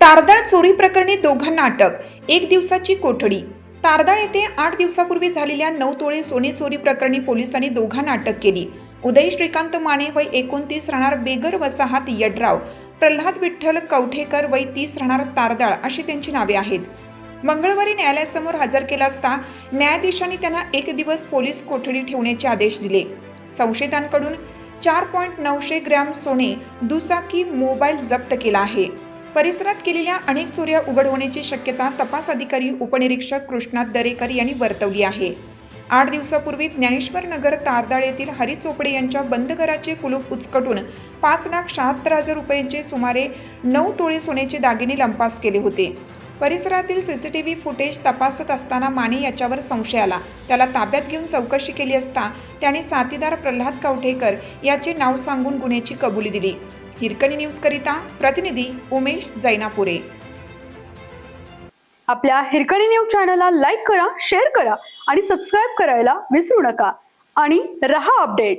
तारदाळ चोरी प्रकरणी दोघांना अटक एक दिवसाची कोठडी. तारदाळ येथे आठ दिवसापूर्वी झालेल्या नऊ तोळे सोने चोरी प्रकरणी पोलिसांनी दोघांना अटक केली. उदय श्रीकांत माने वय एकोणतीस राहणार बेगर वसाहत यड्राव प्रल्हाद विठ्ठल कवठेकर वय तीस राहणार तारदाळ अशी त्यांची नावे आहेत. मंगळवारी न्यायालयासमोर हजर केला असता न्यायाधीशांनी त्यांना एक दिवस पोलीस कोठडी ठेवण्याचे आदेश दिले. संशयितांकडून चार पॉईंट नऊशे ग्रॅम सोने दुचाकी मोबाईल जप्त केला आहे. परिसरात केलेल्या अनेक चोऱ्या उघड होण्याची शक्यता तपास अधिकारी उपनिरीक्षक कृष्णात दरेकर यांनी वर्तवली आहे. आठ दिवसापूर्वी ज्ञानेश्वर नगर तारदाळ येथील हरी चोपडे यांच्या बंद घराचे कुलूप उचकटून पाच लाख शहात्तर हजार रुपयांचे सुमारे नऊ तोळे सोन्याचे दागिने लंपास केले होते. परिसरातील सीसीटीव्ही फुटेज तपासत असताना माने याच्यावर संशय आला. त्याला ताब्यात घेऊन चौकशी केली असता त्याने साथीदार प्रल्हाद कवठेकर याचे नाव सांगून गुन्ह्याची कबुली दिली. हिरकणी न्यूजकरिता प्रतिनिधी उमेश जैनापुरे. आपल्या हिरकणी न्यूज चॅनलला लाईक करा शेअर करा आणि सबस्क्राईब करायला विसरू नका. आणि रहा अपडेट.